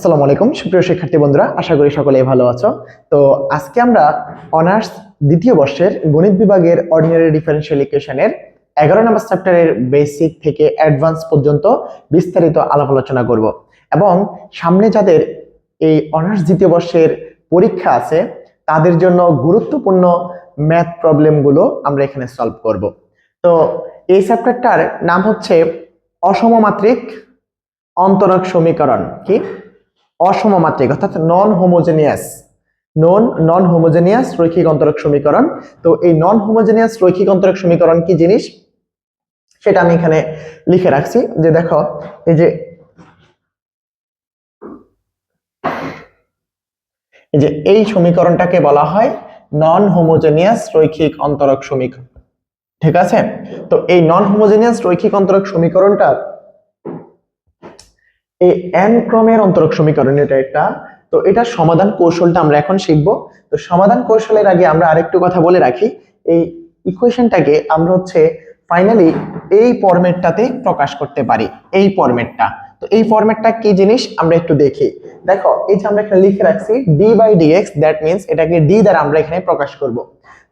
আসসালামু আলাইকুম। সুপ্রিয় শিক্ষার্থী বন্ধুরা, আশা করি সকলেই ভালো আছো। তো আজকে আমরা অনার্স দ্বিতীয় বর্ষের গণিত বিভাগের অর্ডিনারি ডিফারেনশিয়াল ইকুয়েশনের এগারো নম্বর চ্যাপ্টারের বেসিক থেকে অ্যাডভান্স পর্যন্ত বিস্তারিত আলাপ আলোচনা করব। এবং সামনে যাদের এই অনার্স দ্বিতীয় বর্ষের পরীক্ষা আছে, তাদের জন্য গুরুত্বপূর্ণ ম্যাথ প্রবলেমগুলো আমরা এখানে সলভ করব। তো এই চ্যাপ্টারটার নাম হচ্ছে অসমমাত্রিক অন্তরক সমীকরণ, কি? অসমমাত্রিক, অর্থাৎ নন হোমোজেনিয়াস নন নন হোমোজেনিয়াস রৈখিক অন্তরক সমীকরণ। তো এই নন হোমোজেনিয়াস রৈখিক অন্তরক সমীকরণ কি জিনিস? সেটা আমি এখানে লিখে রাখছি যে দেখো, এই যে যে এই সমীকরণটাকে বলা হয় নন হোমোজেনিয়াস রৈখিক অন্তরক সমীকরণ। ঠিক আছে? তো এই নন হোমোজেনিয়াস রৈখিক অন্তরক সমীকরণটা এই এন ক্রমের অন্তরক সমীকরণ এটা একটা। তো এটার সমাধান কৌশলটা আমরা এখন শিখব। তো সমাধান কৌশলের আগে আমরা আরেকটু কথা বলে রাখি। এই ইকুয়েশনটাকে আমরা হচ্ছে ফাইনালি এই ফরম্যাটটাতে প্রকাশ করতে পারি। এই ফরম্যাটটা তো এই ফরম্যাটটা কি জিনিস? আমরা একটু দেখি। দেখো, এই যে আমরা এখানে লিখে রাখছি D by DX that means এটাকে ডি দ্বারা আমরা এখানে প্রকাশ করব।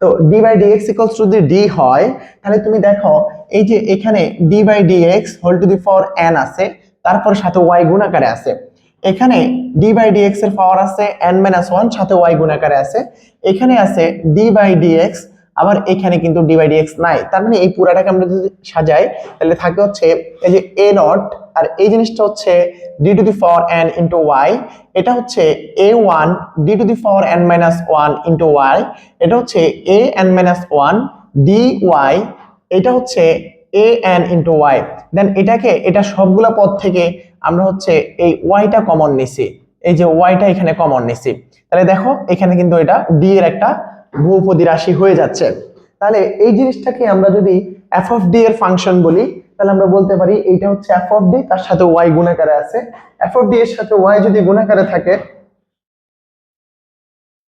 তো D by DX equals to যদি ডি হয়, তাহলে তুমি দেখো, এই যে এখানে D by DX whole to the for n আছে তারপর সাথে ওয়াই গুণাকারে আছে। এখানে ডি বাই ডিএক্স এর পাওয়ার আছে এন মাইনাস ওয়ান সাথে ওয়াই গুণাকারে আছে। এখানে আছে ডি বাই ডিএক্স আবার এখানে কিন্তু ডি বাই ডিএক্স নাই। তার মানে এই পুরাটাকে আমরা যদি সাজাই, তাহলে থাকে হচ্ছে এই যে এ নট আর এই জিনিসটা হচ্ছে D to the power n into Y এটা হচ্ছে a one D to the power n minus one into Y এটা হচ্ছে a n minus one D Y এটা হচ্ছে a n into Y then এটাকে, এটা সবগুলা পদ থেকে আমরা হচ্ছে এই ওয়াইটা কমন নিছি। এই যে ওয়াইটা এখানে কমন নিছি। তাহলে দেখো, এখানে কিন্তু এটা ডি এর একটা বহুপদী রাশি হয়ে যাচ্ছে। তাহলে এই জিনিসটাকে আমরা যদি এফ অফ ডি এর ফাংশন বলি, তাহলে আমরা বলতে পারি এইটা হচ্ছে এফ অফ ডি তার সাথে ওয়াই গুণাকারে আছে। এফ অফ ডি এর সাথে ওয়াই যদি গুণাকারে থাকে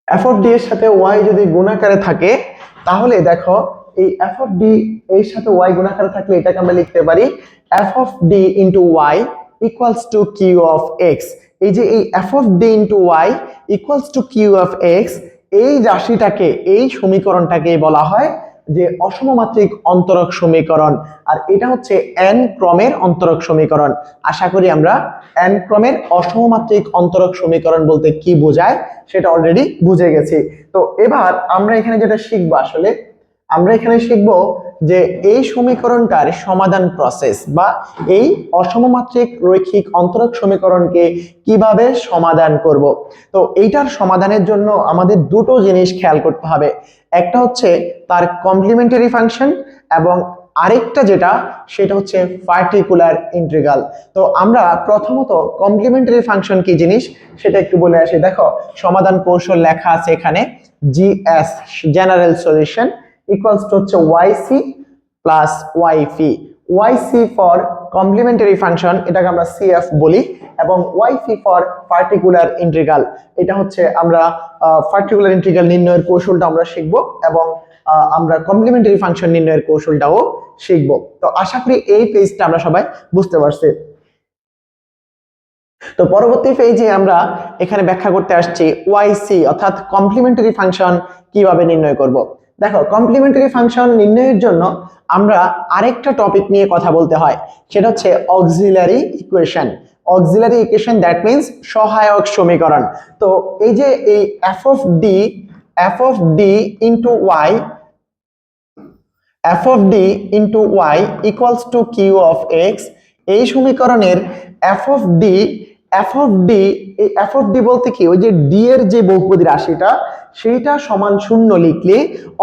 এফ অফ ডি এর সাথে ওয়াই যদি গুণাকারে থাকে, তাহলে দেখো এই এফ অফ ডি এর সাথে ওয়াই গুণাকারে থাকলে এটাকে আমরা লিখতে পারি F of D into Y equals to Q of X এই যে এই F of D into Y equals to Q of X এই রাশিটাকে, এই সমীকরণটাকে বলা হয় যে অসমমাত্রিক অন্তরক সমীকরণ। আর এটা হচ্ছে এন ক্রমের অন্তরক সমীকরণ। আশা করি আমরা এন ক্রমের অসমমাত্রিক অন্তরক সমীকরণ বলতে কি বোঝায় সেটা অলরেডি বুঝে গেছি। তো এবার আমরা এখানে যেটা শিখব আসলে আমরা এখানে শিখব যে এই সমীকরণটার সমাধান প্রসেস বা এই অসমমাত্রিক রৈখিক অন্তরক সমীকরণকে কীভাবে সমাধান করব। তো এইটার সমাধানের জন্য আমাদের দুটো জিনিস খেয়াল করতে হবে। একটা হচ্ছে তার কমপ্লিমেন্টারি ফাংশন এবং আরেকটা যেটা, সেটা হচ্ছে পার্টিকুলার ইন্টিগ্রাল তো আমরা প্রথমত কমপ্লিমেন্টারি ফাংশন কি জিনিস, সেটা একটু বলে আসি। দেখো, সমাধান কৌশল লেখা আছে এখানে GS general solution equals to হচ্ছে ওয়াইসি প্লাস ওয়াইফি ওয়াইসি ফর কমপ্লিমেন্টারি ফাংশন এটাকে আমরা সিএফ বলি, এবং ওয়াইফি ফর পার্টিকুলার ইন্টিগ্রাল এটা হচ্ছে আমরা পার্টিকুলার ইন্টিগ্রাল নির্ণয়ের কৌশলটা আমরা শিখব, এবং আমরা কমপ্লিমেন্টারি ফাংশন নির্ণয়ের কৌশলটাও শিখব। তো আশা করি এই পেজটা আমরা সবাই বুঝতে পারছি। তো পরবর্তী পেজে আমরা এখানে ব্যাখ্যা করতে আসছি ওয়াইসি অর্থাৎ কমপ্লিমেন্টারি ফাংশন কীভাবে নির্ণয় করব। দেখো কমপ্লিমেন্টারি ফাংশন নির্ণয়ের জন্য আমরা আরেকটা টপিক নিয়ে কথা বলতে হয়, সেটা হচ্ছে auxiliary equation auxiliary equation that means সহায়ক সমীকরণ। তো এই যে এই F of D F of D into Y F of D into Y equals to Q of X এই সমীকরণের F of D F of D এই এফ অফ ডি বলতে কি? ওই যে ডি এর যে বহুপদী রাশিটা সেইটা সমান শূন্য লিখলে,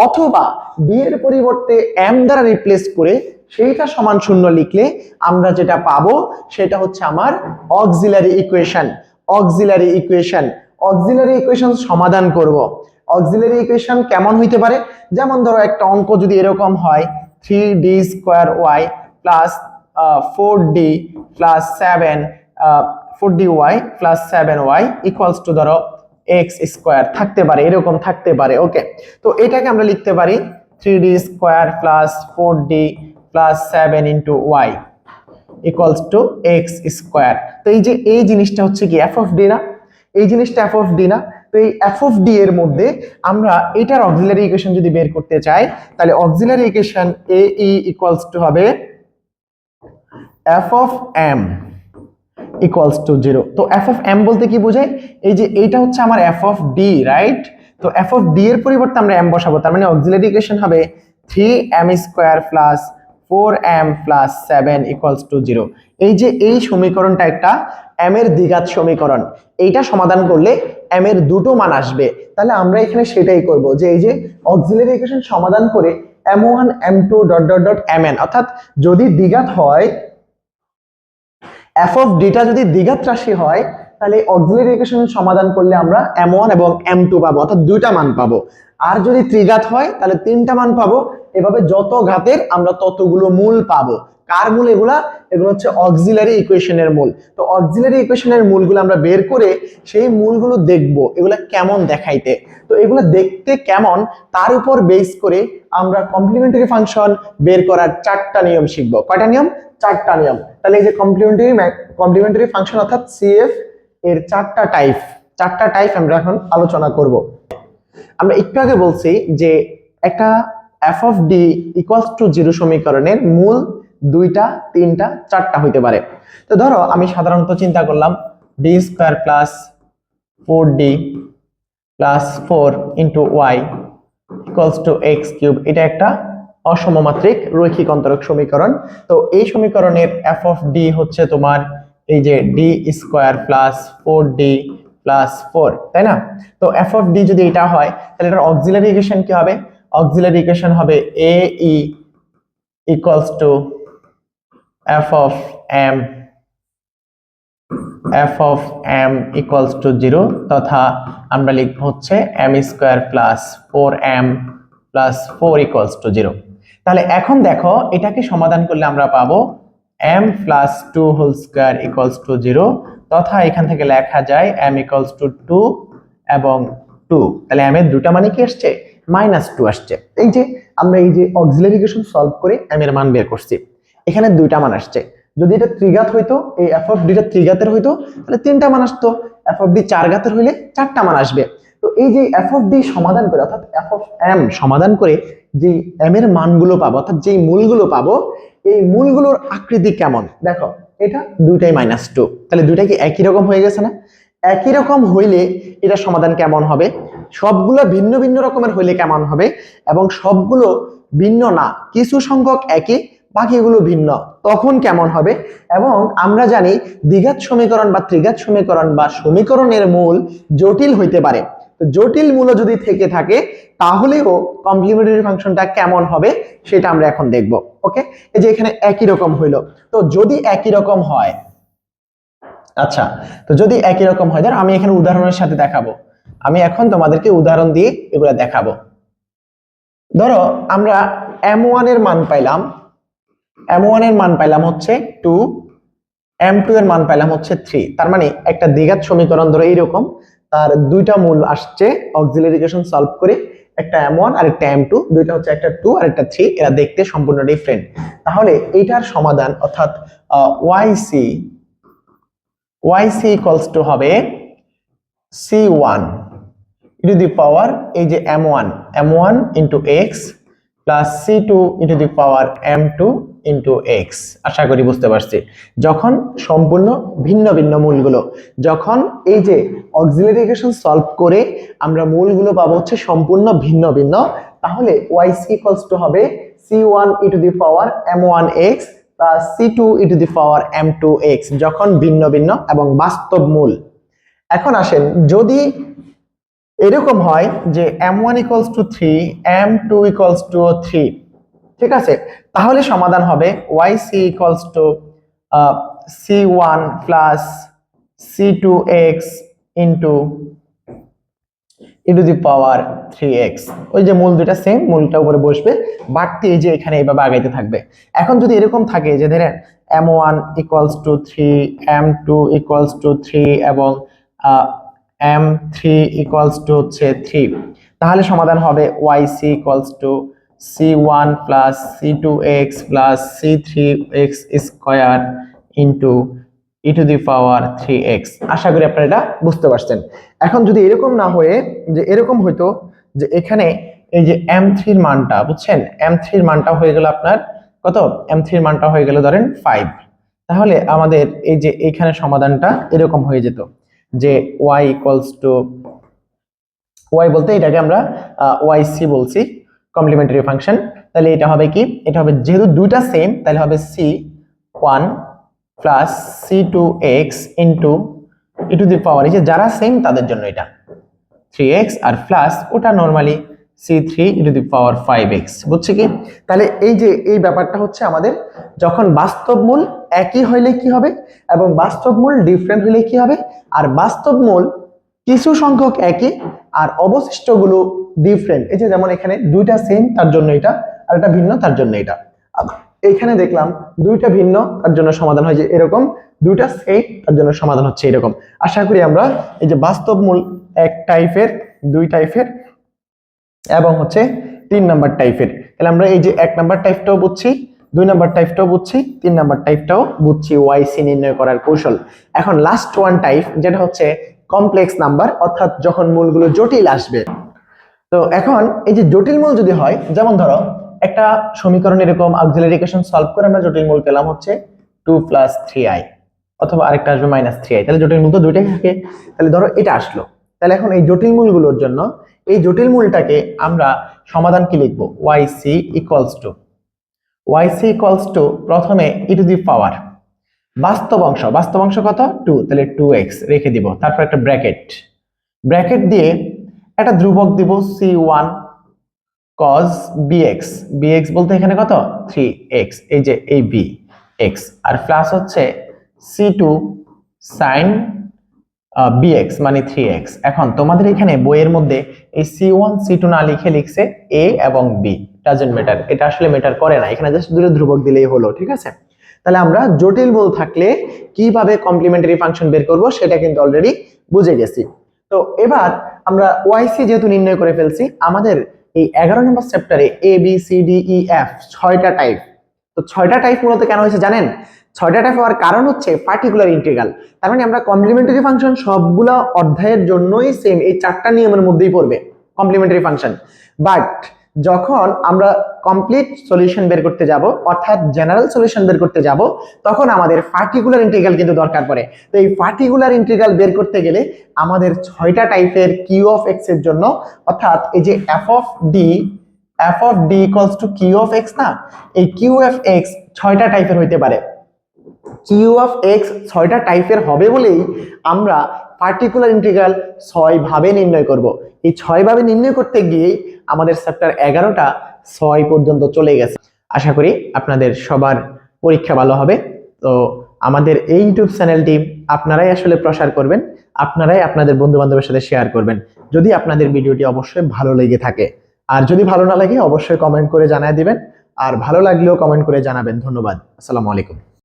অথবা ডি এর পরিবর্তে এম দ্বারা রিপ্লেস করে, সেইটা সমান শূন্য লিখলে আমরা যেটা পাবো, সেটা হচ্ছে আমার auxiliary equation auxiliary equation auxiliary equation সমাধান করব। অক্সিলারি ইকুয়েশন কেমন হইতে পারে? যেমন ধরো একটা অঙ্ক যদি এরকম হয় three D square Y plus four D plus seven four D Y plus seven Y equals to ধরো এক্স স্কোয়ার থাকতে পারে, এরকম থাকতে পারে ওকে তো এটাকে আমরা লিখতে পারি three D square plus four D plus seven into Y equals to X square তো এই যে, এই জিনিসটা হচ্ছে কি এফ অফ ডি না? এই জিনিসটা এফ অফ ডি না? তো এই এফ অফ ডি এর মধ্যে আমরা এটার অক্সিলারি ইকুয়েশন যদি বের করতে চাই, তাহলে auxiliary equation A E equals to হবে F of M equals to zero তো এফ অফ এম বলতে কি বোঝায়? এই যে এইটা হচ্ছে আমার এফ অফ ডি রাইট তো এফ অফ ডি এর পরিবর্তে আমরা এম বসাবো। তার মানে অক্সিলারি ইকুয়েশন হবে three M square plus four M plus seven equals to zero এই যে এই সমীকরণটা একটা এম এর দ্বিঘাত সমীকরণ। এইটা সমাধান করলে এম এর দুটো মান আসবে। তাহলে আমরা এখানে সেটাই করব যে এই যে অক্সিলারি ইকুয়েশন সমাধান করে M one M two dot dot dot M N অর্থাৎ যদি দ্বিঘাত হয় এফ অফ ডিটা যদি দ্বিঘাত রাশি হয়, তাহলে অক্সিলারি ইকুয়েশন সমাধান করলে আমরা এম ওয়ান এবং এম টু পাবো, অর্থাৎ দুইটা মান পাবো। আর যদি ত্রিঘাত হয়, তাহলে তিনটা মান পাবো। এভাবে যত ঘাতের আমরা ততগুলো মূল পাবো। কার মূল এগুলা? এগুলো হচ্ছে অক্সিলারি ইকুয়েশনের মূল। তো অক্সিলারি ইকুয়েশনের মূলগুলো আমরা বের করে সেই মূলগুলো দেখব, এগুলা কেমন দেখাইতে। তো এগুলো দেখতে কেমন, তার উপর বেস করে আমরা কমপ্লিমেন্টারি ফাংশন বের করার চারটা নিয়ম শিখব। কয়টা নিয়ম? চারটা নিয়ম। তাহলে এই যে কমপ্লিমেন্টারি কমপ্লিমেন্টারি ফাংশন অর্থাৎ সিএফ এর চারটা টাইপ চারটা টাইপ আমরা এখন আলোচনা করব। আমরা একটু আগে বলছি যে একটা F of D equals to zero সমীকরণের মূল দুইটা, তিনটা, চারটা হইতে পারে। তো ধরো আমি সাধারণত চিন্তা করলাম D square plus four D plus four into Y equals to X cube এটা একটা অসমমাত্রিক রৈখিক অন্তরক সমীকরণ। তো এই সমীকরণের এফ অফ ডি হচ্ছে তোমার এই যে D square plus four D plus four তাই না? তো এফ অফ ডি যদি এটা হয়, তাহলে এটার অক্সিলারি ইকুয়েশন কি হবে? অক্সিলারি ইকুয়েশন হবে A E equals to F of M F of M equals to zero তথা আমরা লিখব হচ্ছে M square plus four M plus four equals to zero তাহলে এখন দেখো, এটাকে সমাধান করলে আমরা পাবো M plus two whole square equals to zero তথা এখান থেকে লেখা যায় এম ইকুয়ালস টু টু এবং টু তাহলে এম এর দুটা মানে কি আসছে? মাইনাস টু আসছে। এই যে, আমরা এই যে অক্সিলারি ইকুয়েশন সলভ করে এম এর মান বের করছি। এখানে দুইটা মান আসছে। যদি এটা ত্রিঘাত হইতো, এই এফ অফ ডিটা ত্রিঘাতের হইতো, তাহলে তিনটা মান আসতো। এফ অফ ডি চার ঘাতের হইলে চারটা মান আসবে। তো এই যে এফ অফ ডি সমাধান করে, অর্থাৎ এফ অফ এম সমাধান করে যে এম এর মানগুলো পাবো, অর্থাৎ যেই মূলগুলো পাবো, এই মূলগুলোর আকৃতি কেমন? দেখো, এটা দুইটাই মাইনাস টু তাহলে দুইটা কি একই রকম হয়ে গেছে না? একই রকম হইলে এটা সমাধান কেমন হবে? সবগুলো ভিন্ন ভিন্ন রকমের হইলে কেমন হবে? এবং সবগুলো ভিন্ন না, কিছু সংখ্যক একই, বাকিগুলো ভিন্ন, তখন কেমন হবে? এবং আমরা জানি দ্বিঘাত সমীকরণ বা ত্রিঘাত সমীকরণ বা সমীকরণের মূল জটিল হইতে পারে। তো জটিল মূল যদি থেকে থাকে তাহলেও কমপ্লিমেন্টারি ফাংশনটা কেমন হবে সেটা আমরা এখন দেখব ওকে এই যে এখানে একই রকম হইল। তো যদি একই রকম হয় আচ্ছা তো যদি একই রকম হয়, ধর আমি এখানে উদাহরণের সাথে দেখাবো। আমি এখন তোমাদেরকে উদাহরণ দিয়ে এগুলা দেখাবো। ধরো, আমরা এম এর মান পাইলাম এম এর মান পাইলাম হচ্ছে টু এম টু এর মান পাইলাম হচ্ছে থ্রি তার মানে একটা দ্বিঘাত সমীকরণ ধরো এইরকম। তার দুইটা মূল আসছে অক্সিলারিকেশন সলভ করে, একটা এম ওয়ান আর একটা এম টু দুইটা হচ্ছে একটা টু আর একটা থ্রি এরা দেখতে সম্পূর্ণ ডিফারেন্ট তাহলে এইটার সমাধান অর্থাৎ Y C Y C equals to হবে C one e to the power এই যে M one M one into X plus C two into the power M two into X আশা করি বুঝতে পারছি। যখন সম্পূর্ণ ভিন্ন ভিন্ন মূলগুলো, যখন এই যে অক্সিলারি সলভ করে আমরা মূলগুলো পাবো হচ্ছে সম্পূর্ণ ভিন্ন ভিন্ন, তাহলে ওয়াই সি ইকুয়ালস টু হবে C one E to the power M one X plus C two E to the power M two X যখন ভিন্ন ভিন্ন এবং বাস্তব মূল। এখন আসেন, যদি এরকম হয় যে M one equals to three M two equals to three ঠিক আছে? তাহলে সমাধান হবে Y C equals to C one plus C two X into into the power three X ওই যে মূল দুটা সেম মূলটা উপরে বসবে, বাড়তি এই যে এখানে এইভাবে আগাইতে থাকবে। এখন যদি এরকম থাকে যে ধরেন M one equals to three M two equals to three এবং এম থ্রি ইকুয়ালস টু হচ্ছে থ্রি তাহলে সমাধান হবে Y C equals to C one plus C two X plus C three X square into E to the power three X আশা করি আপনারা এটা বুঝতে পারছেন। এখন যদি এরকম না হয়ে যে এরকম হইতো যে এখানে এই যে এম থ্রির মানটা, বুঝছেন? এম থ্রির মানটা হয়ে গেল আপনার কত? এম থ্রির মানটা হয়ে গেল ধরেন ফাইভ তাহলে আমাদের এই যে এইখানে সমাধানটা এরকম হয়ে যেত। যে ওয়াই ইকুয়ালস টু ওয়াই বলতে এটাকে আমরা ওয়াই সি বলছি কমপ্লিমেন্টারি ফাংশন তাহলে এটা হবে কি? এটা হবে যেহেতু দুইটা সেম তাহলে হবে C one plus C two X into E to the power এই যে যারা সেম তাদের জন্য এটা। থ্রি এক্স আর প্লাস ওটা normally C three to the power five X বুঝছে কি? তাহলে এই যে, এই ব্যাপারটা হচ্ছে আমাদের যখন বাস্তব মূল একই হইলে কি হবে এবং বাস্তব মূল ডিফারেন্ট হইলে কি হবে? আর বাস্তব মূল কিছু সংখ্যক একই আর অবশিষ্টগুলো ডিফারেন্ট এই যে যেমন এখানে দুইটা সেম তার জন্য এটা, আর এটা ভিন্ন, তার জন্য এটা। এখানে দেখলাম দুইটা ভিন্ন, তার জন্য সমাধান হয় যে এরকম। দুইটা সেম তার জন্য সমাধান হচ্ছে এরকম। আশা করি আমরা এই যে বাস্তব মূল এক টাইপের দুই টাইপের এবং হচ্ছে তিন নাম্বার টাইপের তাহলে আমরা এই যে এক নাম্বার টাইপটাও বুঝছি, দুই নাম্বার টাইপটাও বুঝছি, তিন নাম্বার টাইপটাও বুঝছি ওয়াইসি নির্ণয় করার কৌশল। এখন লাস্ট ওয়ান টাইপ যেটা হচ্ছে কমপ্লেক্স নাম্বার অর্থাৎ যখন মূলগুলো জটিল আসবে। তো এখন এই যে জটিল মূল যদি হয়, যেমন ধরো, একটা সমীকরণ এরকম অক্সিলারি ইকুয়েশন সলভ করে আমরা জটিল মূল পেলাম হচ্ছে টু প্লাস থ্রি আই অথবা আরেকটা আসবে মাইনাস থ্রি আই তাহলে জটিল মূল তো দুইটাই থাকে। তাহলে ধরো এটা আসলো। তাহলে এখন এই জটিল মূলগুলোর জন্য এই জটিল মূলটাকে আমরা সমাধান কি লিখব? Y C equals to Y C equals to প্রথমে ই টু দি পাওয়ার বাস্তব অংশ বাস্তব অংশ কত? টু তাহলে টু এক্স রেখে দিব। তারপর একটা ব্র্যাকেট ব্র্যাকেট দিয়ে একটা ধ্রুবক দিব C one cos B X B X বলতে এখানে কত? থ্রি এক্স এই যে এই বি এক্স আর প্লাস হচ্ছে C two sine B X মানে থ্রি এক্স এখন তোমাদের এখানে বইয়ের মধ্যে এই সি ওয়ান সি টু না লিখে লিখছে এ এবং বি ডাজেন্ট ম্যাটার এটা আসলে ম্যাটার করে না। এখানে জাস্ট দুটো ধ্রুবক দিলেই হলো, ঠিক আছে? তাহলে আমরা জটিল মূল থাকলে কীভাবে কমপ্লিমেন্টারি ফাংশন বের করব সেটা কিন্তু অলরেডি বুঝে গেছি। তো এবার আমরা ওয়াইসি যেহেতু নির্ণয় করে ফেলছি, আমাদের এই এগারো নম্বর চ্যাপ্টারে A B C D E F ছয়টা টাইপ তো ছয়টা টাইপ মূলত কেন হয়েছে জানেন? ছয়টা টাইপ হওয়ার কারণ হচ্ছে পার্টিকুলার ইন্টিগ্রাল তার মানে আমরা কমপ্লিমেন্টারি ফাংশন সবগুলা অধ্যায়ের জন্যই সেম এই চারটা নিয়মের মধ্যেই পড়বে কমপ্লিমেন্টারি ফাংশন বাট যখন আমরা কমপ্লিট সলিউশন বের করতে যাব, অর্থাৎ জেনারেল সলিউশন বের করতে যাব, তখন আমাদের পার্টিকুলার ইন্টিগ্রাল কিন্তু দরকার পড়ে। তো এই পার্টিকুলার ইন্টিগ্রাল বের করতে গেলে আমাদের ছয়টা টাইপের কিউ অফ এক্সের জন্য, অর্থাৎ এই যে F of D F of D equals to Q of X না? এই কিউ এফ এক্স ছয়টা টাইপের হইতে পারে। কিউ অফ এক্স ছয়টা টাইপের হবে বলেই আমরা পার্টিকুলার ইন্টিগ্রাল ছয় ভাবে নির্ণয় করব। এই ছয় ভাবে নির্ণয় করতে গিয়েই আমাদের চ্যাপ্টার এগারোটা ছয় পর্যন্ত চলে গেছে। আশা করি আপনাদের সবার পরীক্ষা ভালো হবে। তো আমাদের এই ইউটিউব চ্যানেলটি আপনারাই আসলে প্রসার করবেন, আপনারাই আপনাদের বন্ধু বান্ধবের সাথে শেয়ার করবেন। যদি আপনাদের ভিডিওটি অবশ্যই ভালো লেগে থাকে। আর যদি ভালো না লাগে, অবশ্যই কমেন্ট করে জানায় দিবেন। আর ভালো লাগলেও কমেন্ট করে জানাবেন। ধন্যবাদ। আসসালামু আলাইকুম।